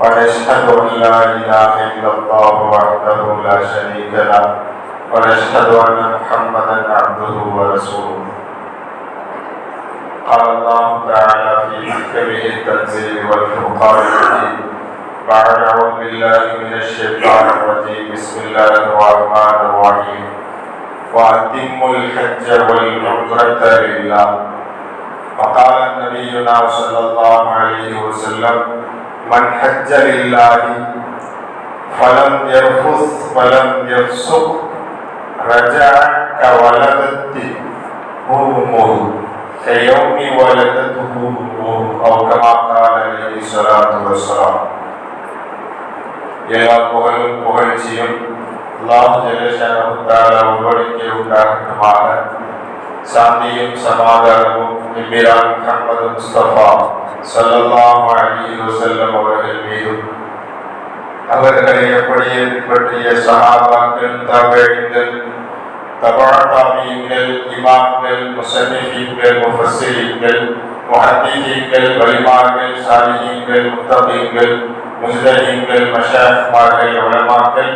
ونشهد أن لا إله إلا الله وحده لا شريك له. ونشهد أن محمدا عبده ورسوله. قال الله تعالى في محكمه التنزيل والفرقان بعد أعوذ بالله من الشيطان الرجيم. بسم الله الرحمن الرحيم. وأتموا الحج والعمرة لله. وقال نبينا صلى الله عليه وسلم من حج لله فلم يرفث ولم يفسق رجع كولدت أمه كيوم ولدته أمه أو كما قال عليه الصلاة والسلام எல்லா புகழும் புகழ்ச்சியும் அல்லாஹ் ஜெலஷான ஒருவனுக்கே உண்டாகட்டுமாக சாந்தியும் சமாதானமும் இம்மிரான் முகமது முஸ்தபா ஸல்லல்லாஹு அலைஹி வஸல்லம் அவர்கள் மீதும் அவர்களை அப்படியே பின்பற்றிய சஹாபாக்கள் தாபியீன்கள் தபா தாபியீன்கள் இமாம்கள் முஸன்னிஃபீன்கள் முஃபஸ்ஸிரீன்கள் முஹத்தீஸீன்கள் வலிமார்கள் சாலிஹீன்கள் முத்தகீன்கள் முஸ்தஹீன்கள் மஷாயிக்மார்கள் உலமாக்கள்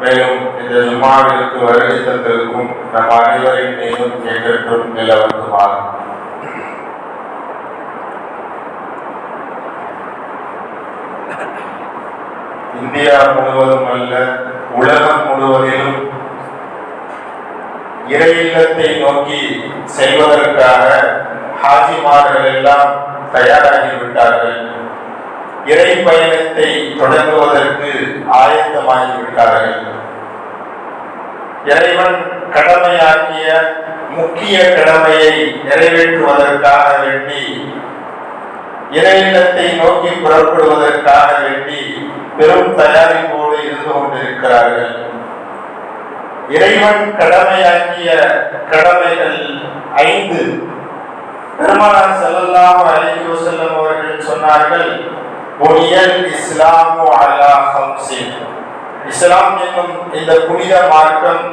மேலும் இந்த ஜுமாவிற்கு வருகை தந்திருக்கும் நம் அனைவரின் மீதும் எங்களுக்கும் நிலவட்டுமாகும் இந்தியா முழுவதும் அல்ல உலகம் முழுவதிலும் இறை இல்லத்தை நோக்கி செல்வதற்காக ஹாஜிமார்கள் எல்லாம் தயாராகிவிட்டார்கள். இறை பயணத்தை தொடங்குவதற்கு ஆயத்தமாகிவிட்டார்கள் இறைவன் கடமையாக்கிய முக்கிய கடமையை நிறைவேற்றுவதற்காக வேண்டி இறையிலத்தை நோக்கி புறப்படுவதற்காக வேண்டி பெரும் தயாரிப்போடு இருந்து கொண்டிருக்கிறார்கள். இறைவன் கடமையாக்கிய கடமைகள் ஐந்து. பெருமானார் செல்லல்லாம அலைஹி செல்லும் அவர்கள் சொன்னார்கள் புனியல் இஸ்லாமு அலா இஸ்லாம் என்னும் இந்த புனித மார்க்கம்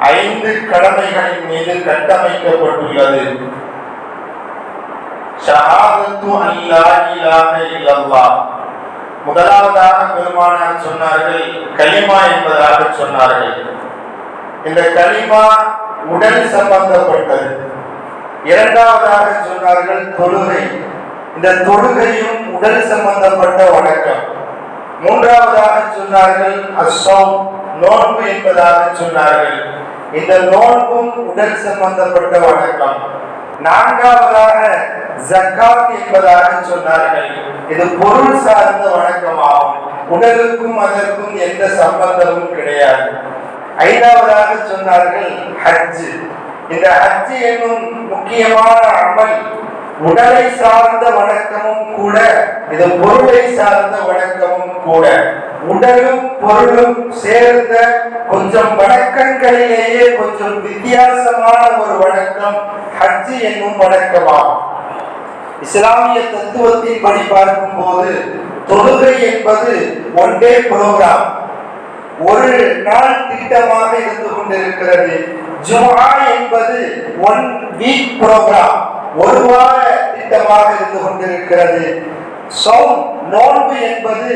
ஐந்து கடமைகளின் மீது கட்டமைக்கப்பட்டுள்ளது. முதலாவதாக பெருமானார் சொன்னார்கள் கலிமா என்பதாக சொன்னார்கள். இந்த கலிமா உடல் சம்பந்தப்பட்டது. இரண்டாவதாக சொன்னார்கள் தொழுகை. இந்த தொழுகையும் உடல் சம்பந்தப்பட்ட வணக்கம். மூன்றாவதாக சொன்னார்கள் அஸ்ஸம் நோன்பு என்பதாக சொன்னார்கள். இந்த நோன்பும் உடல் சம்பந்தப்பட்ட வணக்கம். நான்காவதாக ஜக்காத் என்பதாக சொன்னார்கள். இது பொருள் சார்ந்த வணக்கமாகும். உடலுக்கும் அதற்கும் எந்த சம்பந்தமும் கிடையாது. ஐந்தாவதாக சொன்னார்கள் ஹஜ் இந்த ஹஜ் என்னும் முக்கியமான அமல் உடலை சார்ந்த வணக்கமும் கூட இது பொருளை சார்ந்த வணக்கமும் கூட உடலும் பொருளும் சேர்ந்த கொஞ்சம் வணக்கங்களிலேயே கொஞ்சம் வித்தியாசமான ஒரு வணக்கம் ஹஜ் என்னும் வணக்கமாகும். இஸ்லாமிய தத்துவத்தின் படி பார்க்கும் போது தொழுகை என்பது ஒன் டே ப்ரோக்ராம் ஒரு நாள் திட்டமாக இருந்து கொண்டிருக்கிறது. ஜுமா என்பது ஒன் வீக் ப்ரோக்ராம் ஒரு வார திட்டமாக இருந்து கொண்டிருக்கிறது. சௌம் நோன்பு என்பது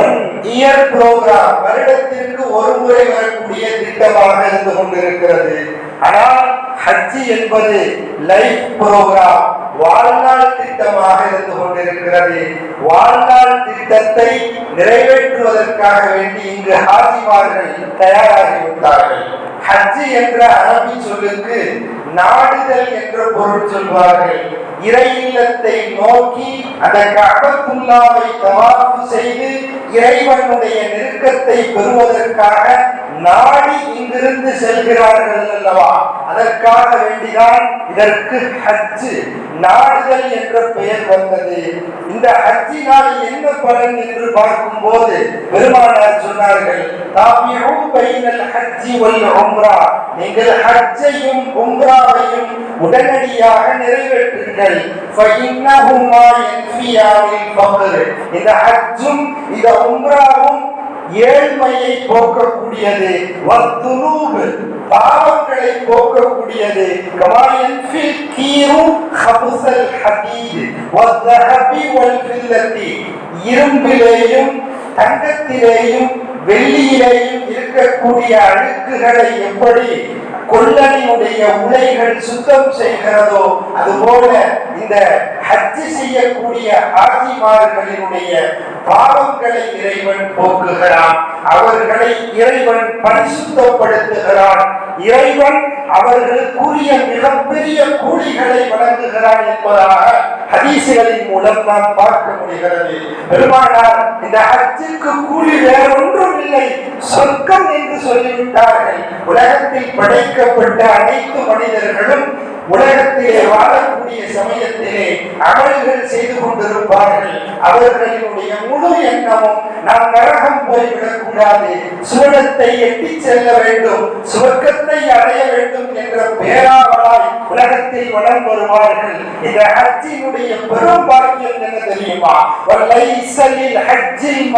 ஒன் இயர் ப்ரோக்ராம் வருடத்திற்கு ஒரு முறை வரக்கூடிய திட்டமாக இருந்து கொண்டிருக்கிறது. ஆனால் ஹஜ் என்பது லைஃப் ப்ரோக்ராம் வாழ்நாள் திட்டமாக இருந்து கொண்டிருக்கிறது. வாழ்நாள் திட்டத்தை நிறைவேற்றுவதற்காக வேண்டி இங்கு ஹாஜிமார்கள் தயாராகிவிட்டார்கள். ஹஜ் என்ற அரபி சொல்லுக்கு நாடுதல் என்ற பொருள் சொல்வார்கள். இறை இல்லத்தை நோக்கி அந்த கஅபத்துல்லாவை தவாஃப் செய்து இறைவனுடைய நெருக்கத்தை பெறுவதற்காக நாடி இங்கிருந்து செல்கிறார்கள் அல்லவா? அதற்காக வேண்டிதான் இதற்கு ஹஜ்ஜு. நாடுகள் என்ற பெயர் வந்தது. இந்த ஹஜ்ஜினால் என்ன பலன் என்று பார்க்கும்போது பெருமானார் சொன்னார்கள் உம்ரா. நீங்கள் ஹஜ்ஜையும் உம்ராவையும் உடனடியாக நிறைவேற்றுங்கள். இந்த ஹஜ்ஜும் இந்த உம்ராவும் ஏழ்மையை போக்கக்கூடியது வத்துனூபு பாவங்களை போக்கக்கூடியது. கமாயன் ஃபில் கீரு ஹபுசல் ஹதீத் வத்தஹபி வல் ஃபில்லத்தி இரும்பிலேயும் தங்கத்திலேயும் வெள்ளியிலேயும் இருக்கக்கூடிய அழுக்குகளை எப்படி கொள்ளனியுடைய உலைகள் சுத்தம் செய்கிறதோ அதுபோல இந்த ஹஜ்ஜி செய்யக்கூடிய ஆசிமார்களினுடைய பாவங்களை இறைவன் போக்குகிறான். அவர்களை இறைவன் பரிசுத்தப்படுத்துகிறான். இறைவன் அவர்களுக்குரிய மிகப்பெரிய கூலிகளை வழங்குகிறான் என்பதாக ஹதீசுகளின் மூலம் நாம் பார்க்க முடிகிறது. பெருமானார் இந்த ஹஜ்ஜுக்கு கூலி வேற ஒன்றும் இல்லை. சொர்க்கம் சொல்லிவிட்டார்கள். உலகத்தில் படைக்கப்பட்ட அனைத்து மனிதர்களும் உலகத்திலே வாழக்கூடிய சமயத்திலே அமல்கள் செய்து கொண்டிருப்பார்கள். அவர்களினுடைய முழு எண்ணமும் நாம் நரகம் போய்விடக் கூடாது. சுவனத்தை எட்டி செல்ல வேண்டும். சுவர்க்கத்தை அடைய வேண்டும் என்ற பேராவலாய் உலகத்தில் வளம் வருவார்கள். இந்த ஹஜ்ஜினுடைய பெரும் பாக்கியம் என்ன தெரியுமா? வல்லைசலில் ஹஜ்ஜில்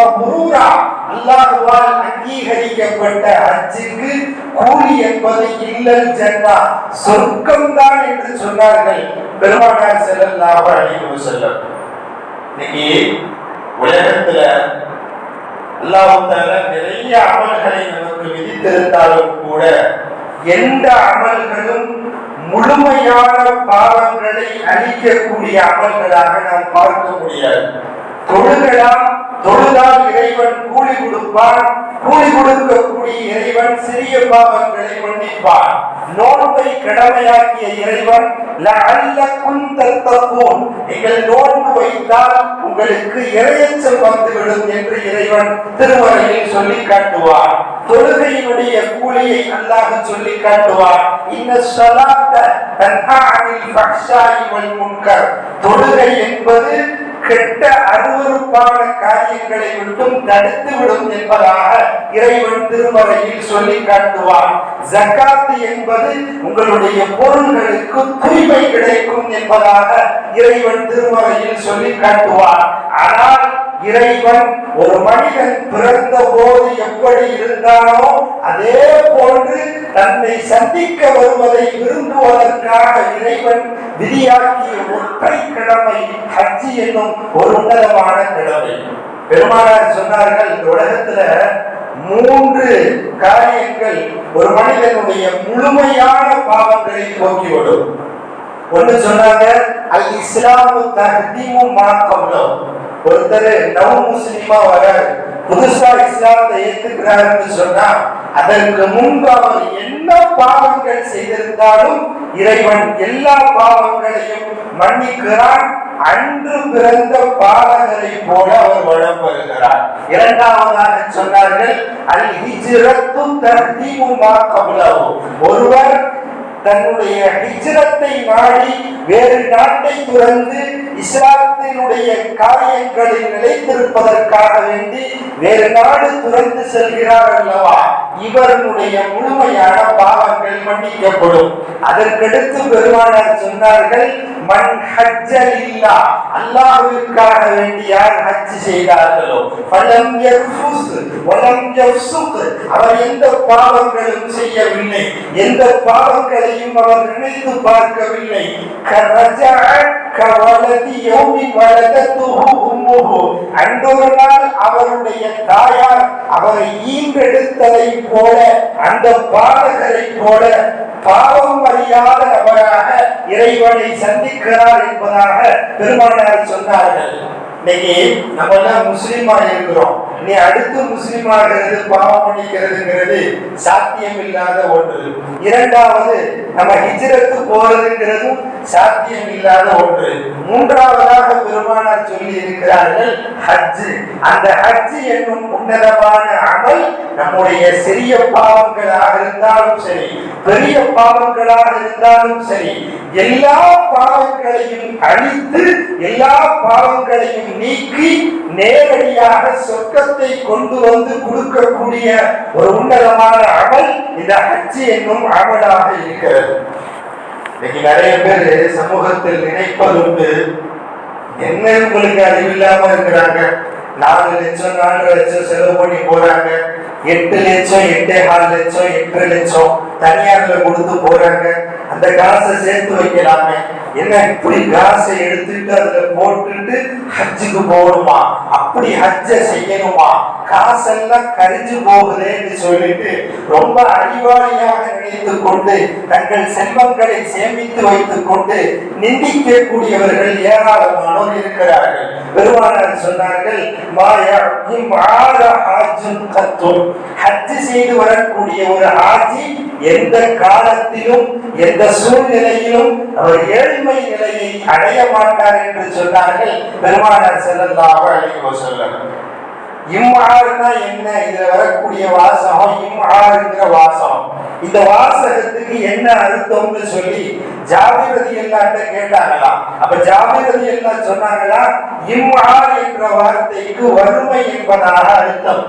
அல்லாஹ்வால் அங்கீகரிக்கப்பட்ட ஹஜ்ஜுக்கு கூலி என்பது இல்லல் ஜன்னா. சொர்க்கம் தான் என்று சொன்னார்கள். பெருமானார் ஸல்லல்லாஹு அழிவு செல்லும் இன்னைக்கு உலகத்துல அல்லாஹ் நிறைய அமல்களை நமக்கு விதித்திருந்தாலும் கூட எந்த அமல்களும் முழுமையான பாவங்களை அழிக்கக்கூடிய அமல்களாக நாம் பார்க்க முடியாது. தொழுகலாம் தொழுதால் இறைவன் கூலி கொடுப்பான் கூலி கொடுக்கக்கூடிய இறைவன் சிறிய பாவங்களை மன்னிப்பான் நோன்பை கடமையாக்கிய இறைவன் நீங்கள் நோன்பு வைத்தால் உங்களுக்கு இறையச்சல் வந்துவிடும் என்று இறைவன் திருமறையில் சொல்லி காட்டுவார். தொழுகையினுடைய கூலியை அல்லாஹ் சொல்லி காட்டுவார். இந்த வல் முன்கர். தொழுகை என்பது கெட்ட அருவறுப்பான காரியங்களை விட்டும் தடுத்து விடும் என்பதாக இறைவன் திருமறையில் சொல்லி காட்டுவான். ஜக்காத்து என்பது உங்களுடைய பொருள்களுக்கு தூய்மை கிடைக்கும் என்பதாக இறைவன் திருமறையில் சொல்லி காட்டுவான். ஆனால் இறைவன் ஒரு மனிதன் பிறந்த போது எப்படி இருந்தானோ அதே போன்று தன்னை சந்திக்க வருவதை விரும்புவதற்காக இறைவன் விதியாக்கிய ஒற்றை கிழமை ஹஜ்ஜி என்னும் ஒரு உன்னதமான கிழமை. பெருமானார் சொன்னார்கள் இந்த உலகத்துல மூன்று காரியங்கள் ஒரு மனிதனுடைய முழுமையான பாவங்களை போக்கிவிடும் ஒண்ணு சொன்னாங்க அல் இஸ்லாமு தஹ்தீமு மா ஒருத்தர் நவ முஸ்லிமா வர புதுசா இஸ்லாத்தை ஏத்துக்கிறாருன்னு சொன்னா அதற்கு முன்பு அவர் என்ன பாவங்கள் செய்திருந்தாலும் இறைவன் எல்லா பாவங்களையும் மன்னிக்கிறான். அன்று பிறந்த பாலகரை போல அவர் வளம் வருகிறார் இரண்டாவதாக சொன்னார்கள் அல் ஹிஜ்ரத்து தர்தீமுமா மா ஒருவர் தன்னுடைய ஹிஜ்ரத்தை நாடி வேறு நாட்டை துறந்து இஸ்லாத்தினுடைய காரியங்களில் நிலைத்திருப்பதற்காக வேண்டி வேறு நாடு துறந்து செல்கிறார் அல்லவா? இவருடைய முழுமையான பாவங்கள் மன்னிக்கப்படும். அதற்கடுத்து பெருமானார் சொன்னார்கள் மண் ஹஜ்ஜலில்லா. அல்லாஹ்விற்காக வேண்டி யார் ஹஜ் செய்தார்களோ? பலம் யர்ஃபுஸ் வலம் யஃசுக் அவர் எந்த பாவங்களும் செய்யவில்லை. எந்த பாவங்களையும் அவர் நினைத்து பார்க்கவில்லை. அன்றொரு நாள் அவருடைய தாயார் அவரை ஈன்றெடுத்ததை போல அந்த பாடகரை போல பாவம் அறியாத நபராக இறைவனை சந்திக்கிறார் என்பதாக பெருமானார் சொன்னார்கள். இன்னைக்கு நம்ம எல்லாம் முஸ்லீமா இருக்கிறோம். நீ அடுத்து முஸ்லீம் ஆகிறது பாவம் பண்ணிக்கிறதுங்கிறது சாத்தியம் இல்லாத ஒன்று. இரண்டாவது நம்ம ஹிஜ்ரத்து போறதுங்கிறதும் சாத்தியம் இல்லாத ஒன்று. மூன்றாவதாக பெருமானார் சொல்லி இருக்கிறார்கள் ஹஜ் அந்த ஹஜ் என்னும் உன்னதமான அமல் நம்முடைய சிறிய பாவங்களாக இருந்தாலும் சரி பெரிய பாவங்களாக இருந்தாலும் சரி எல்லா பாவங்களையும் அழித்து எல்லா பாவங்களையும் நீக்கி நேரடியாக சொர்க்க சொர்க்கத்தை கொண்டு வந்து கொடுக்கக்கூடிய ஒரு உன்னதமான அமல் இந்த ஹஜ் என்னும் அமலாக இருக்கிறது. இன்னைக்கு நிறைய பேர் சமூகத்தில் நினைப்பதுண்டு என்ன உங்களுக்கு அறிவில்லாம இருக்கிறாங்க? நாலு லட்சம் நாலு லட்சம் செலவு பண்ணி போறாங்க. எட்டு லட்சம் எட்டே கால் லட்சம் எட்டு லட்சம் தனியார்ல கொடுத்து போறாங்க. அந்த காசை சேர்த்து வைக்கலாமே. என்ன? இப்படி காசை எடுத்துட்டு அதுல போட்டுட்டு ஹஜ்ஜுக்கு போகணுமா? அப்படி ஹஜ்ஜ செய்யணுமா? காசெல்லாம் கரிஞ்சு போகுதேன்னு சொல்லிட்டு ரொம்ப அறிவாளியாக நினைத்து கொண்டு தங்கள் செல்வங்களை சேமித்து வைத்துக் கொண்டு நிந்திக்கக்கூடியவர்கள் ஏராளமானோர் இருக்கிறார்கள். பெருமானார் சொன்னார்கள் மாயா இம்மாத கத்தும் ஹஜ் செய்து வரக்கூடிய ஒரு ஹாஜி எந்த காலத்திலும் எந்த சூழ்நிலையிலும் அவர் ஏழ்மை நிலையை அடைய மாட்டார் என்று சொன்னார்கள் பெருமானார் ஸல்லல்லாஹு அலைஹி வஸல்லம். இம்மாறுனா என்ன? இதுல வரக்கூடிய வாசகம் இம்மாறுங்கிற வாசகம். இந்த வாசகத்துக்கு என்ன அர்த்தம்னு சொல்லி ஜாபிரதி எல்லாட்ட கேட்டாங்களாம் அப்ப ஜாபிரதி எல்லாம் சொன்னாங்களா இம்மார் என்ற வார்த்தைக்கு வறுமை என்பதாக அர்த்தம்.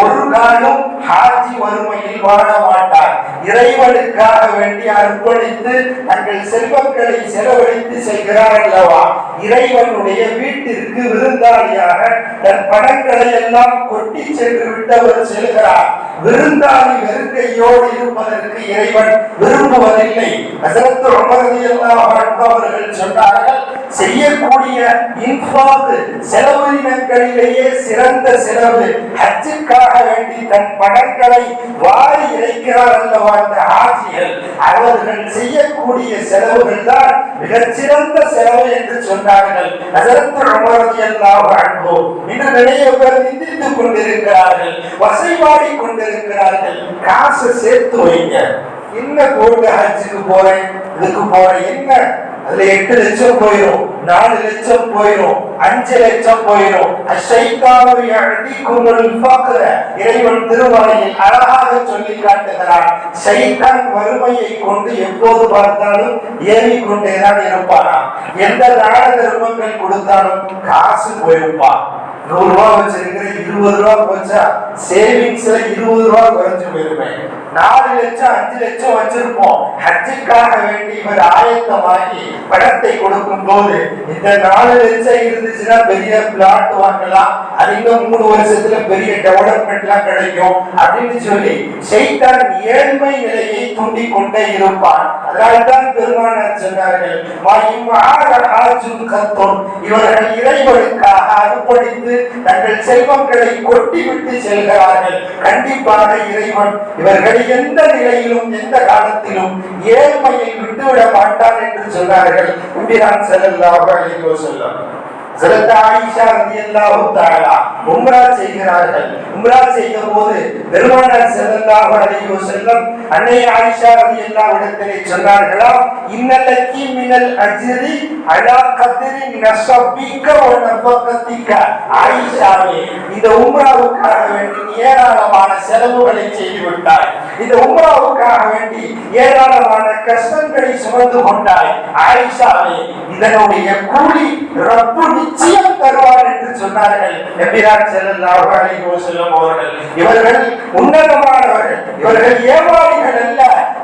ஒரு நாளும் ஹாஜி வறுமையில் வாழ மாட்டார். இறைவனுக்காக வேண்டி அர்ப்பணித்து தங்கள் செல்வங்களை செலவழித்து செல்கிறார் அல்லவா? இறைவனுடைய வீட்டிற்கு விருந்தாளியாக தன் பணங்களை எல்லாம் கொட்டி சென்று விட்டவர் செல்கிறார். விருந்தாளி வெறுக்கையோடு இருப்பதற்கு இறைவன் விரும்புவதில்லை. அவர்கள் சொன்னார்கள் செய்யக்கூடிய இன்ஃபாது செலவினங்களிலேயே சிறந்த செலவு. ஹஜ்ஜுக்காக வேண்டி தன் பணங்களை வாரி இறைக்கிறார் அல்லவா அந்த ஆட்சிகள் அவர்கள் செய்யக்கூடிய செலவுகள் தான் மிகச்சிறந்த செலவு என்று சொன்னார்கள். அசரத்து ரொம்ப எல்லாம் அன்ஹு. இன்று நிறைய பேர் நிந்தித்துக் கொண்டிருக்கிறார்கள் வசைபாடி கொண்டிருக்கிறார்கள். காசு சேர்த்து வைங்க. என்ன கோல்டு ஹஜ்ஜுக்கு போறேன் இதுக்கு போறேன் என்ன? அதுல எட்டு லட்சம் போயிடும் நாலு லட்சம் போயிடும் அஞ்சு லட்சம் போயிடும் அஷைத்தானவை அழகிக்குமுள் இறைவன் திருமலையில் அழகாக சொல்லி காட்டுகிறான் சைத்தான் வறுமையை கொண்டு எப்போது பார்த்தாலும் ஏறிக்கொண்டேதான் இருப்பானா எந்த தான தர்மங்கள் கொடுத்தாலும் காசு போயிருப்பான். நூறு ரூபா வச்சிருக்கிற இருபது ரூபா போச்சா சேவிங்ஸ்ல இருபது ரூபா குறைஞ்சு போயிருப்பேன் நாலு லட்சம் அஞ்சு லட்சம் வச்சிருப்போம். ஹஜ்ஜுக்காக வேண்டி இவர் ஆயத்தமாகி பணத்தை கொடுக்கும் போது இந்த நாலு லட்சம் இருந்துச்சுன்னா பெரிய பிளாட் வாங்கலாம். அது இன்னும் மூணு வருஷத்துல பெரிய டெவலப்மெண்ட்லாம் கிடைக்கும் அப்படின்னு சொல்லி செய்தான் ஏழ்மை நிலையை தூண்டிக்கொண்டே இருப்பான். அதனால்தான் பெருமானார் சொன்னார்கள் இவர்கள் இறைவனுக்காக அர்ப்பணித்து தங்கள் செல்வங்களை கொட்டி விட்டு செல்கிறார்கள். கண்டிப்பாக இறைவன் இவர்களை எந்த நிலையிலும் எந்த காலத்திலும் ஏழ்மையை விட்டுவிட மாட்டான் என்று சொன்னார்கள் இம்பிரான் செல்லல்லாஹு அலைஹி வஸல்லம். ஆயிஷா ரலியல்லாஹு தஆலா உம்ரா செய்கிறார்கள். உம்ரா செய்த போது பெருமானார் அலைஹி அன்னை ஆயிஷா இடத்திலே சொன்னார்களா இன்னலக்கி மினல் அஜ்ரி அலா கத்ரி நஸபிக வ நஃபகதிக ஆயிஷாவே இந்த உம்ராவுக்காக வேண்டி ஏராளமான செலவுகளை செய்து விட்டாய். இந்த உம்ராவுக்காக வேண்டி ஏராளமான கஷ்டங்களை சுமந்து கொண்டாய். ஆயிஷாவே இதனுடைய கூலி ரப்பு நிச்சயம் தருவார் என்று சொன்னார்கள். எம்பிரான் ஸல்லல்லாஹு அலைஹி வஸல்லம் அவர்கள் இவர்கள் உன்னதமானவர்கள் இவர்கள் ஏமாளிகள்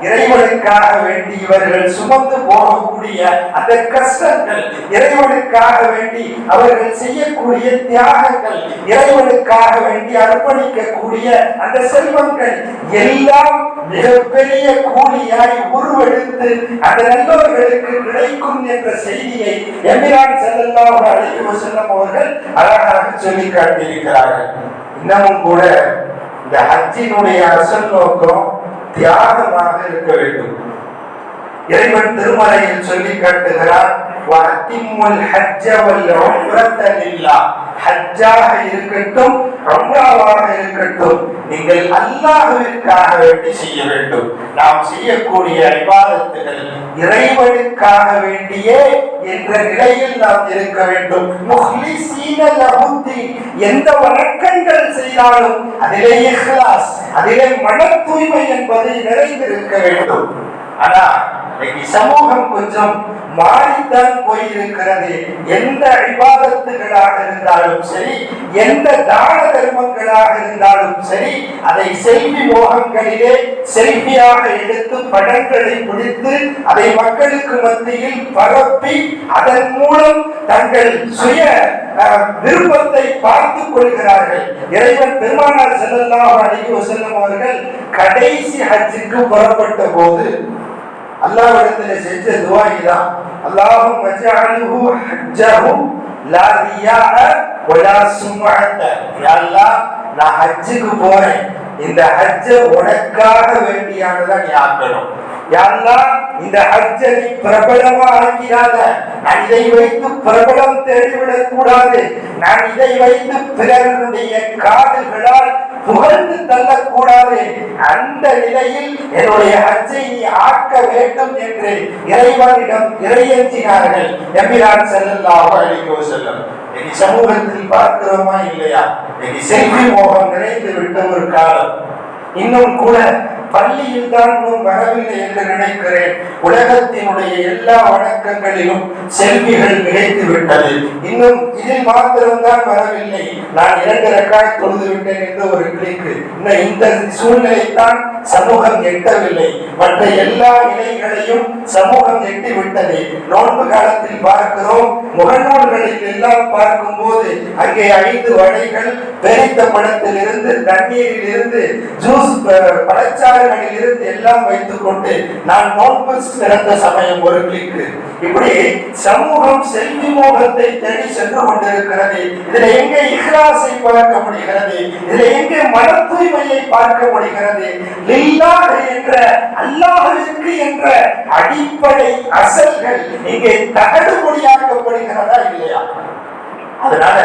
இறைவனுக்காக வேண்டி இவர்கள் சுமந்து போகக்கூடிய அந்த கஷ்டங்கள் இறைவனுக்காக வேண்டி அவர்கள் செய்யக்கூடிய தியாகங்கள் இறைவனுக்காக வேண்டி அர்ப்பணிக்கக்கூடிய அந்த செல்வங்கள் எல்லாம் மிகப்பெரிய கூலியாய் உருவெடுத்து அந்த நல்லவர்களுக்கு கிடைக்கும் என்ற செய்தியை எமிரான் ஸல்லல்லாஹு அலைஹி செல்லும் அவர்கள் அழகாக சொல்லி காட்டியிருக்கிறார்கள். இன்னமும் கூட இந்த ஹஜ்ஜினுடைய அசல் நோக்கம் தியாகமாக இருக்க வேண்டும். இறைவன் திருமலையில் சொல்லி காட்டுகிறார் ஹஜ்ஜாக இருக்கட்டும் உம்ராவாக இருக்கட்டும் நீங்கள் அல்லாஹ்விற்காக வேண்டி செய்ய வேண்டும். நாம் செய்யக்கூடிய விவாதத்துகள் இறைவனுக்காக வேண்டியே என்ற நிலையில் நாம் இருக்க வேண்டும். எந்த வணக்கங்கள் செய்தாலும் அதிலே இஹ்லாஸ் அதிலே மன தூய்மை என்பது நிறைந்திருக்க வேண்டும். ஆனா இன்னைக்கு சமூகம் கொஞ்சம் மாறித்தான் போயிருக்கிறது. எந்த அழிவாதத்துகளாக இருந்தாலும் சரி எந்த தான தர்மங்களாக இருந்தாலும் சரி அதை செல்வி மோகங்களிலே செல்வியாக எடுத்து படங்களை பிடித்து அதை மக்களுக்கு மத்தியில் பரப்பி அதன் மூலம் தங்கள் சுய விருப்பத்தை பார்த்துக் கொள்கிறார்கள். இறைவன் பெருமானார் செல்லல்லாஹு அழகி வசல்லம் அவர்கள் கடைசி ஹஜ்ஜுக்கு புறப்பட்ட போது அல்லாஹ்விடத்துல செஞ்ச துவா இதான் அல்லாஹும் வஜஅல்ஹு ஹஜ்ஜஹு லா ரியாஅ வலா சும்அத. யா அல்லாஹ் நான் ஹஜ்ஜுக்கு போறேன். இந்த ஹஜ்ஜ உனக்காக வேண்டியானதா நீ ஆக்கணும். யா அல்லாஹ் இந்த ஹஜ்ஜை பிரபலமா ஆக்கிடாத நான் இதை வைத்து பிரபலம் தேடிவிடக் கூடாது நான் இதை வைத்து பிறருடைய காதுகளால் புகழ்ந்து தள்ளக்கூடாது. அந்த நிலையில் என்னுடைய ஹஜ்ஜை நீ ஆக்க வேண்டும் என்று இறைவனிடம் இறையேற்றினார்கள். எம்பிரான் செல்லல்லாஹு அலைஹி வஸல்லம். இன்னைக்கு சமூகத்தில் பார்க்கிறோமா இல்லையா? இன்னைக்கு செல்வி மோகம் நிறைந்து விட்ட ஒரு காலம். இன்னும் கூட பள்ளியில் தான் வரவில்லை என்று நினைக்கிறேன். உலகத்தினுடைய எல்லா வணக்கங்களிலும் செல்விகள் கிடைத்து விட்டது. இன்னும் இதில் மாத்திரம்தான் வரவில்லை. நான் இரண்டு ரெக்கார்ட் தொழுது விட்டேன் என்று ஒரு கிளிக்கு இந்த சூழ்நிலைத்தான் சமூகம் எட்டவில்லை. மற்ற எல்லா நிலைகளையும் சமூகம் எட்டி விட்டது நோன்பு காலத்தில் பார்க்கிறோம். முகநூல்களில் எல்லாம் பார்க்கும் போது அங்கே ஐந்து வடைகள் பெரித்த படத்தில் இருந்து தண்ணீரில் இருந்து ஜூஸ் பழச்சாறு பழச்சாறுகளில் இருந்து எல்லாம் வைத்துக் கொண்டு நான் நோன்பு திறந்த சமயம் ஒரு கிளிக் இப்படி சமூகம் செல்வி மோகத்தை தேடி சென்று கொண்டிருக்கிறது. இதுல எங்கே இஹ்லாசை பார்க்க முடிகிறது? இதுல எங்கே மன தூய்மையை பார்க்க முடிகிறது? லில்லாஹ் என்ற அல்லாஹ்விற்கு என்ற அடிப்படை அசல்கள் இங்கே தகடுபடியாக்கப்படுகிறதா இல்லையா? அதனால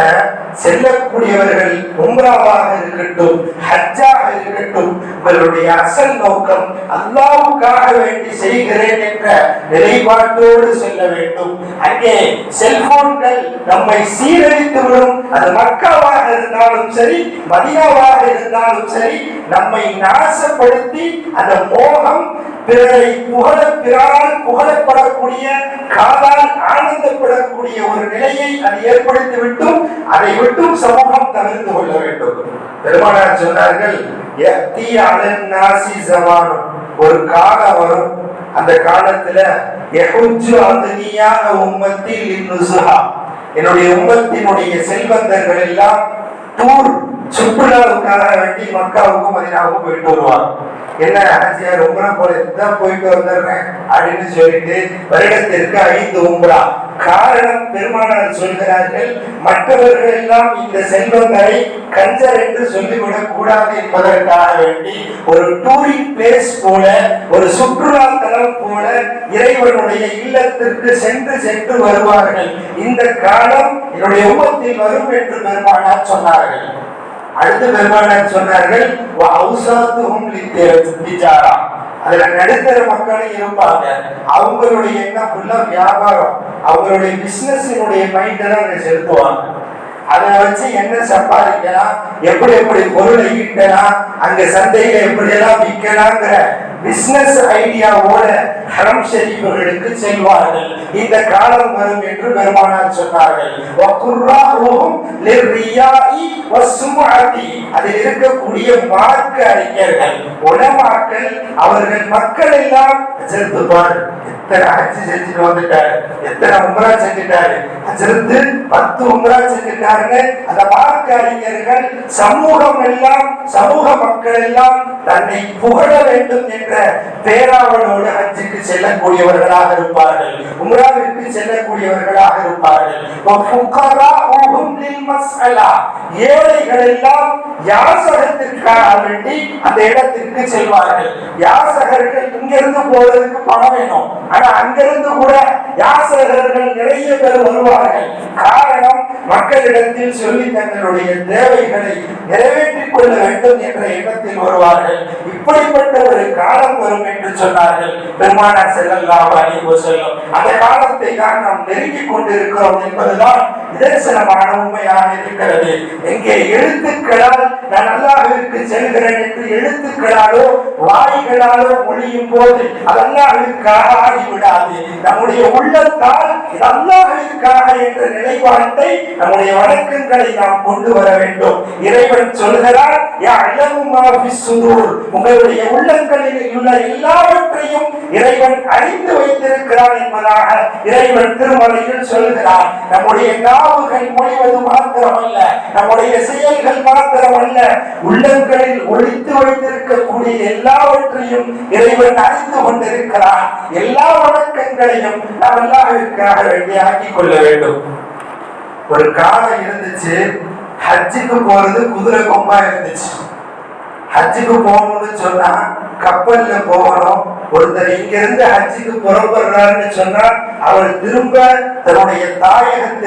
செல்லக்கூடியவர்கள் உம்ராவாக இருக்கட்டும் ஹஜ்ஜாக இருக்கட்டும் இவர்களுடைய அசல் நோக்கம் அல்லாவுக்காக வேண்டி செய்கிறேன் என்ற நிலைப்பாட்டோடு செல்ல வேண்டும். அங்கே செல்போன்கள் நம்மை சீரழித்து விடும். அது மக்காவாக இருந்தாலும் சரி மதினாவாக இருந்தாலும் சரி நம்மை நாசப்படுத்தி அந்த மோகம் பிறரை புகழ பிறால் புகழப்படக்கூடிய காதால் ஆனந்தப்படக்கூடிய ஒரு நிலையை அது ஏற்படுத்தி விட்டும் அதை விட்டும் சமூகம் தவிர்த்து கொள்ள வேண்டும். பெருமானார் சொன்னார்கள் ஒரு காலம் வரும். அந்த காலத்துல யஹுஜ்ஜு என்னுடைய உம்மத்தினுடைய செல்வந்தர்கள் எல்லாம் டூர் சுற்றுலாவுக்காக வேண்டி மக்காவுக்கும் மதினாவுக்கும் போயிட்டு வருவாங்க. என்ன ஆச்சியார் உம்ரா போல தான் போயிட்டு வந்துடுறேன். அப்படின்னு சொல்லிட்டு வருடத்திற்கு ஐந்து உம்ரா. காரணம் பெருமானார் சொல்கிறார்கள் மற்றவர்கள் எல்லாம் இந்த செல்வங்களை கஞ்சர் என்று சொல்லிவிடக் கூடாது என்பதற்காக வேண்டி ஒரு டூரிங் பிளேஸ் போல ஒரு சுற்றுலா தலம் போல இறைவனுடைய இல்லத்திற்கு சென்று சென்று வருவார்கள். இந்த காலம் என்னுடைய உமத்தில் வரும் என்று பெருமானார் சொன்னார்கள். அடுத்து பெருமானார் சொன்னார்கள் அதுல நடுத்தர மக்களும் இருப்பாங்க. அவங்களுடைய எண்ணம் ஃபுல்லா வியாபாரம். அவங்களுடைய பிசினஸினுடைய மைண்ட் தான் செலுத்துவாங்க. அதை வச்சு என்ன சம்பாதிக்கலாம் எப்படி எப்படி பொருளை ஈட்டலாம் அங்க சந்தையில எப்படி எல்லாம் விற்கலாங்கிற பிசினஸ் ஐடியாவோட ஹரம் ஷெரீஃபுகளுக்கு செல்வார்கள். இந்த காலம் வரும் என்று பெருமானார் சொன்னார்கள். வகுர்ராஹும் அதில் இருக்கக்கூடிய மார்க்க அறிஞர்கள் உலமாக்கள் அவர்கள் மக்கள் எல்லாம் அஜர்த்து பாரு எத்தனை ஹஜ் செஞ்சுட்டு வந்துட்டாரு எத்தனை உம்ரா செஞ்சுட்டாரு. அஜர்த்து பத்து உம்ரா செஞ்சுட்டாருன்னு அந்த மார்க்க அறிஞர்கள் சமூகம் எல்லாம் சமூக மக்கள் எல்லாம் தன்னை புகழ வேண்டும் என்ற பேராவனோடு ஹஜ்ஜுக்கு செல்லக்கூடியவர்களாக இருப்பார்கள். உம்ராவிற்கு செல்லக்கூடியவர்களாக இருப்பார்கள். ஏழைகள் எல்லாம் யாசகத்திற்காக வேண்டி அந்த இடத்திற்கு செல்வார்கள். யாசகர்கள் இங்கிருந்து போவதற்கு பணம் வேணும். ஆனா அங்கிருந்து கூட யாசகர்கள் நிறைய பேர் வருவார்கள். காரணம் மக்களிடத்தில் சொல்லி தங்களுடைய தேவைகளை நிறைவேற்றிக் கொள்ள வேண்டும் என்ற எண்ணத்தில் வருவார்கள். இப்படிப்பட்ட ஒரு கால காலம் வரும் என்று சொன்னார்கள். பெருமானார் செல்லல்லாஹு அலைஹி செல்லும் அந்த காலத்தை தான் நாம் நெருங்கிக் கொண்டிருக்கிறோம் என்பதுதான் நிதர்சனமான உண்மையாக இருக்கிறது. எங்கே எழுத்துக்களால் நான் அல்லாஹ்விற்கு செல்கிறேன் என்று எழுத்துக்களாலோ வாய்களாலோ மொழியும் போது அது அல்லாஹ்விற்காக ஆகிவிடாது. நம்முடைய உள்ளத்தால் இது என்ற நிலைப்பாட்டை நம்முடைய வணக்கங்களை நாம் கொண்டு வர வேண்டும். இறைவன் சொல்கிறார் யா உங்களுடைய உள்ளங்களில் உள்ள எல்லாவற்றையும் இறைவன் அறிந்து வைத்திருக்கிறான் என்பதாக இறைவன் திருமலையில் சொல்கிறார் நம்முடைய நாவுகள் மொழிவது மாத்திரமல்ல நம்முடைய செயல்கள் மாத்திரமல்ல உள்ளங்களில் ஒழித்து வைத்திருக்கக்கூடிய எல்லாவற்றையும் இறைவன் அறிந்து கொண்டிருக்கிறான். எல்லா வணக்கங்களையும் நாம் அல்லாஹ்விற்காக வேண்டியாக்கிக் கொள்ள வேண்டும். ஒரு காலம் இருந்துச்சு ஹஜ்ஜுக்கு போறது குதிரை கொம்பா இருந்துச்சு. ஹஜ்ஜுக்கு போகணும்னு சொன்னா கப்பல்ல போகணும். ஒருத்தர் இங்க இருந்து ஹஜ்ஜுக்கு புறப்படுறாருன்னு சொன்னா அவர் திரும்ப தன்னுடைய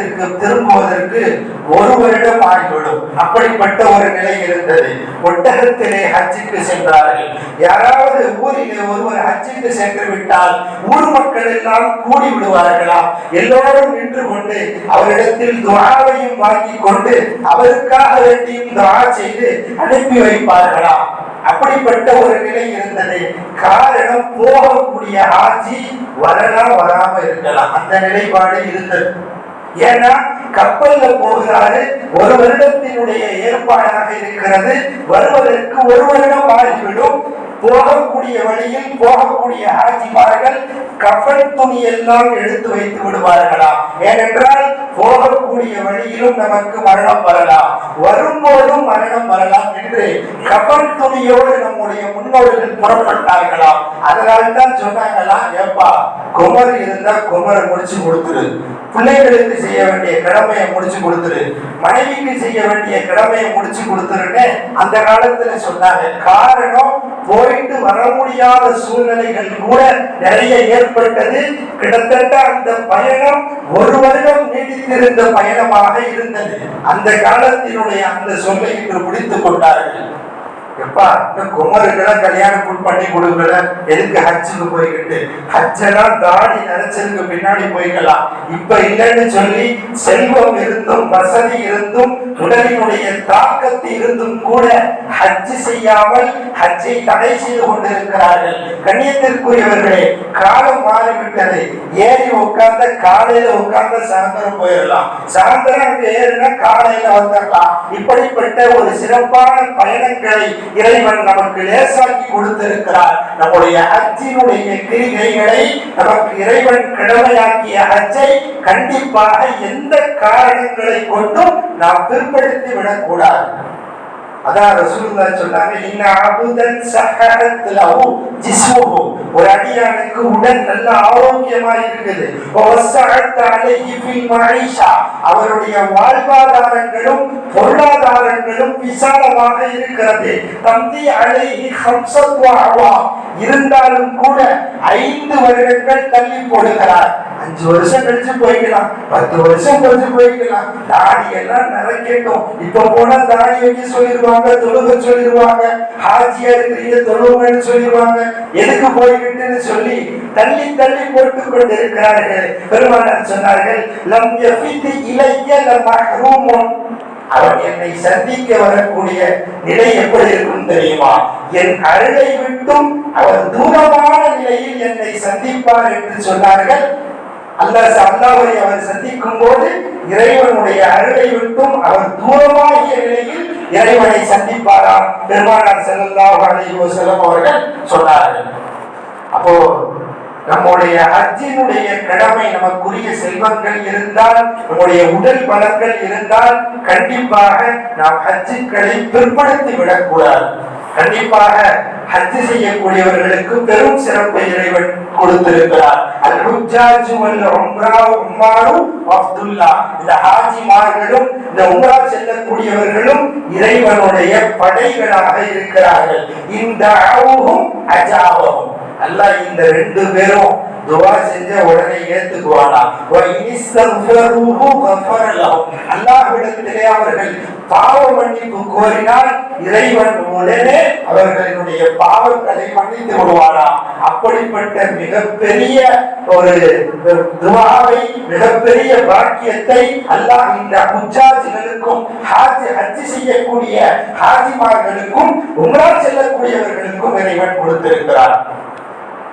தாயகத்திற்கு திரும்புவதற்கு ஒரு வருடம் ஆகிவிடும். அப்படிப்பட்ட ஒரு நிலை இருந்தது. ஒட்டகத்திலே ஹஜ்ஜுக்கு சென்றார்கள். யாராவது ஊரிலே ஒருவர் ஹஜ்ஜுக்கு சென்று விட்டால் ஊர் மக்கள் எல்லாம் கூடி விடுவார்களாம் எல்லோரும் நின்று கொண்டு அவரிடத்தில் துவாவையும் வாங்கி கொண்டு அவருக்காக வேண்டியும் துவா செய்து அனுப்பி வைப்பார்களாம் அப்படிப்பட்ட ஒரு நிலை இருந்தது. காரணம் போகக்கூடிய ஆட்சி வரலாம் வராம இருக்கலாம். அந்த நிலைப்பாடு இருந்தது. ஏன்னா கப்பல்ல போகிறாரு ஒரு வருடத்தினுடைய ஏற்பாடாக இருக்கிறது. வருவதற்கு ஒரு வருடம் ஆகிவிடும். போகக்கூடிய வழியில் போகக்கூடிய ஆட்சிமார்கள் கஃன் துணி எல்லாம் எடுத்து வைத்து விடுவார்களாம். ஏனென்றால் போகக்கூடிய வழியிலும் நமக்கு மரணம் வரலாம். வரும்போதும் மரணம் வரலாம் என்று கஃன் துணியோடு நம்முடைய முன்னோர்கள் புறப்பட்டார்களாம். அதனால்தான் சொன்னாங்களாம் ஏப்பா குமர் இருந்தா குமரை முடிச்சு கொடுத்துரு. பிள்ளைகளுக்கு செய்ய வேண்டிய கடமையை முடிச்சு கொடுத்துரு. மனைவிக்கு செய்ய வேண்டிய கடமையை முடிச்சு கொடுத்துருன்னு அந்த காலத்துல சொன்னாங்க. காரணம் போயிட்டு வர முடியாத சூழ்நிலைகள் கூட நிறைய ஏற்பட்டது. கிட்டத்தட்ட அந்த பயணம் ஒரு வருடம் நீடித்திருந்த பயணமாக இருந்தது. அந்த காலத்தினுடைய அந்த சொல்லை இன்று முடித்துக் கொண்டார்கள். எப்பா இந்த குமருக்கெல்லாம் கல்யாணம் பண்ணி கொடுக்கல. எதுக்கு ஹச்சுக்கு போய்கிட்டு ஹஜ்ஜெல்லாம் தாடி நினைச்சதுக்கு பின்னாடி போய்க்கலாம். இப்ப இல்லைன்னு சொல்லி செல்வம் இருந்தும் வசதி இருந்தும் உடலினுடைய தாக்கத்து இருந்தும் கூட ஹஜ் செய்யாமல் ஹஜ்ஜை தடை செய்து கொண்டிருக்கிறார்கள். கண்ணியத்திற்குரியவர்களே காலம் மாறிவிட்டது. ஏறி உட்கார்ந்த காலையில உட்கார்ந்த சாயந்தரம் போயிடலாம். சாயந்தரம் ஏறுனா காலையில வந்துடலாம். இப்படிப்பட்ட ஒரு சிறப்பான பயணங்களை இறைவன் நமக்கு லேசாக்கி கொடுத்திருக்கிறார். நம்முடைய அச்சினுடைய கிரிகைகளை நமக்கு இறைவன் கடமையாக்கிய அச்சை கண்டிப்பாக எந்த காரணங்களை கொண்டும் நாம் பிற்படுத்தி விடக்கூடாது அதான் ரசூலுல்லா சொன்னாங்க இன்ன அபுதன் சஹரத் ஜிஸ்முஹு. ஒரு அடியானுக்கு உடல் நல்ல ஆரோக்கியமா இருக்குது. வஸஅத் அலைஹி ஃபில் மஈஷா அவருடைய வாழ்வாதாரங்களும் பொருளாதாரங்களும் விசாலமாக இருக்கிறது. தந்தி அலைஹி ஹம்சத் வஅவா இருந்தாலும் கூட ஐந்து வருடங்கள் தள்ளி போடுகிறார். அஞ்சு வருஷம் கழிச்சு போய்க்கலாம் பத்து வருஷம் கழிச்சு போய்க்கலாம். தாடி எல்லாம் நிறைக்கட்டும். இப்ப போனா தாடி வைக்க சொல்லிடுவாங்க? தொழுக சொல்லிடுவாங்க. ஹாஜியா இருக்கிறீங்க தொழுவுங்கன்னு சொல்லிடுவாங்க. எதுக்கு போய்கிட்டுன்னு சொல்லி தள்ளி தள்ளி போட்டுக் கொண்டிருக்கிறார்கள் பெருமானார் சொன்னார்கள் லம் யஃபிதி இலைய லமஹ்ரூமுன். அவன் என்னை சந்திக்க வரக்கூடிய நிலை எப்படி இருக்கும் தெரியுமா? என் அருளை விட்டும் அவர் தூரமான நிலையில் என்னை சந்திப்பார் என்று சொன்னார்கள். அல்லாஹ் அல்லாஹ்வை அவர் சந்திக்கும் போது இறைவனுடைய அருளை விட்டும் அவர் தூரமாகிய நிலையில் இறைவனை சந்திப்பாராம். பெருமானார் ஸல்லல்லாஹு அலைஹி வஸல்லம் அவர்கள் சொன்னார்கள். அப்போ நம்முடைய ஹஜ்ஜினுடைய கடமை நமக்குரிய செல்வங்கள் இருந்தால் நம்முடைய உடல் பலங்கள் இருந்தால் கண்டிப்பாக நாம் ஹஜ்ஜுக்களை பிற்படுத்தி விடக்கூடாது. கண்டிப்பாக ஹஜ்ஜு செய்யக்கூடியவர்களுக்கு பெரும் சிறப்பை இறைவன் கொடுத்திருக்கிறார். அல் வல் உம்ரா உம்மாரு அப்துல்லா. இந்த ஹாஜிமார்களும் இந்த உம்ரா செல்லக்கூடியவர்களும் இறைவனுடைய படைகளாக இருக்கிறார்கள். இந்த அவுகும் அஜாவகும் அல்லாஹ் இந்த ரெண்டு பேரும் துவா செஞ்ச உடனே ஏத்துக்குவானா அல்லாஹ்விடத்திலே அவர்கள் பாவ மன்னிப்பு கோரினால் இறைவன் உடனே அவர்களுடைய பாவங்களை மன்னித்து விடுவானா அப்படிப்பட்ட மிகப்பெரிய ஒரு துவாவை மிகப்பெரிய பாக்கியத்தை அல்லாஹ் இந்த முச்சாஜிகளுக்கும் ஹாஜி ஹஜ் செய்யக்கூடிய ஹாஜிமார்களுக்கும் உங்களால் செல்லக்கூடியவர்களுக்கும் இறைவன் கொடுத்திருக்கிறார்.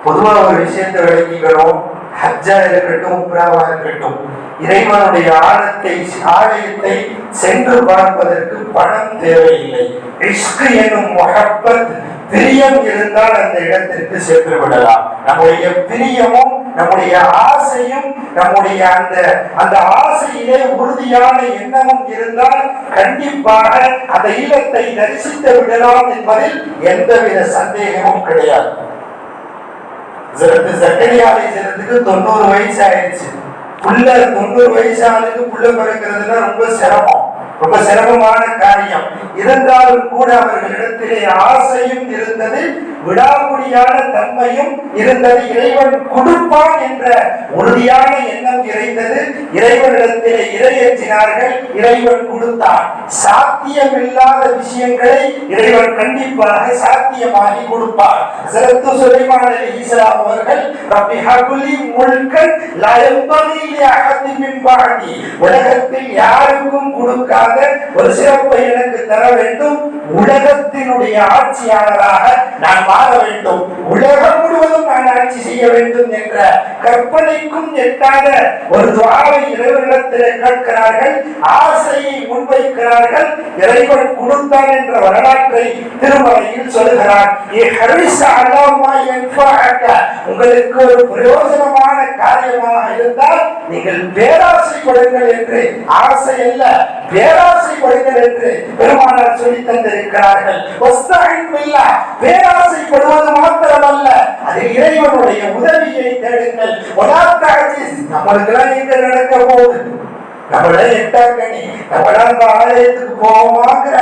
பொதுவாக ஒரு விஷயத்தை விளக்கிக்கிறோம் ஹஜ்ஜா இருக்கட்டும் உம்ராவா இருக்கட்டும். இறைவனுடைய ஆழத்தை ஆலயத்தை சென்று பார்ப்பதற்கு பணம் தேவையில்லை. இஷ்கு என்னும் முகப்பத் பிரியம் இருந்தால் அந்த இடத்திற்கு சென்று விடலாம். நம்முடைய பிரியமும் நம்முடைய ஆசையும் நம்முடைய அந்த அந்த ஆசையிலே உறுதியான எண்ணமும் இருந்தால் கண்டிப்பாக அந்த இல்லத்தை தரிசித்து விடலாம் என்பதில் எந்தவித சந்தேகமும் கிடையாது. சிறப்பு சக்கரையாலை சிறத்துக்கு தொண்ணூறு வயசு ஆயிடுச்சு. புள்ள தொண்ணூறு வயசு ஆளுக்கு புள்ள பிறக்கிறதுனா ரொம்ப சிரமம். ரொம்ப சிரமமான காரியம். இருந்தாலும் கூட அவர்களிடத்திலே ஆசையும் இருந்தது விடாமுடியான தன்மையும் இருந்தது. இறைவன் கொடுப்பான் என்ற உறுதியான எண்ணம் இறைந்தது இறைவனிடத்திலே இரையேற்றினார்கள் இறைவன் கொடுத்தான். சாத்தியம் இல்லாத விஷயங்களை இறைவன் கண்டிப்பாக சாத்தியமாகி கொடுப்பார். சிறத்து சுலைமான அலி அவர்கள் ரப்பி ஹகுலி முல்கன் லா யம்பகி உலகத்தில் யாருக்கும் கொடுக்காத ஒரு சிறப்பை எனக்கு தர வேண்டும். உலகத்தினுடைய ஆட்சியாளராக நான் மாற வேண்டும். உலகம் முழுவதும் நான் ஆட்சி செய்ய வேண்டும் என்ற கற்பனைக்கும் எட்டாத ஒரு துவாவை இறைவனிடத்தில் கேட்கிறார்கள். ஆசையை முன்வைக்கிறார்கள். இறைவன் கொடுத்தான் என்ற வரலாற்றை திருமலையில் சொல்கிறார். உங்களுக்கு ஒரு பிரயோஜனமான காரியமாக இருந்தால் நீங்கள் பேராசை கொடுங்கள் என்று ஆசை அல்ல பேர பேராசைப்படுங்கள் என்று பெருமானார் சொல்லி தந்திருக்கிறார்கள் வஸ்தஈன் பில்லாஹ். பேராசைப்படுவது மாத்திரமல்ல அதில் இறைவனுடைய உதவியை தேடுங்கள் நம்மளுக்கு எல்லாம் நம்மளுக்கெல்லாம் எங்க நடக்க போகுது நம்மள எட்டாக்கணி நம்மளால் ஆலயத்துக்கு போவோமாங்கிற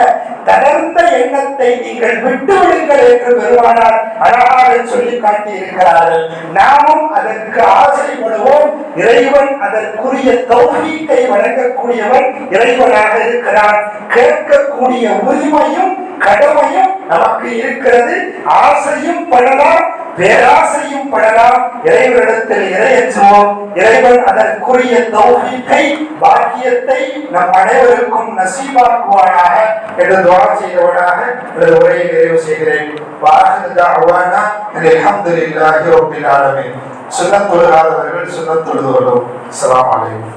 தளர்ந்த எண்ணத்தை நீங்கள் விட்டு விடுங்கள் என்று பெருமானார் அழகாக சொல்லி காட்டியிருக்கிறார்கள். நாமும் அதற்கு ஆசைப்படுவோம். இறைவன் அதற்குரிய தௌகீட்டை வழங்கக்கூடியவன் இறைவனாக இருக்கிறான். கேட்கக்கூடிய உரிமையும் கடமையும் நமக்கு இருக்கிறது. ஆசையும் படலாம். பேராசையும் படலாம். இறைவனிடத்தில் இறையற்றுவோம் இறைவன் அதற்குரிய தௌஃபீக்கை பாக்கியத்தை நம் அனைவருக்கும் நசீபாக்குவானாக என்று துவா செய்தவனாக எனது உரையை நிறைவு செய்கிறேன். வாஹிது தஅவானா அல்ஹம்துலில்லாஹி ரப்பில் ஆலமீன். சுன்னத் தொழுகாதவர்கள் சுன்னத் தொழுதுவரும் அஸ்ஸலாமு அலைக்கும்.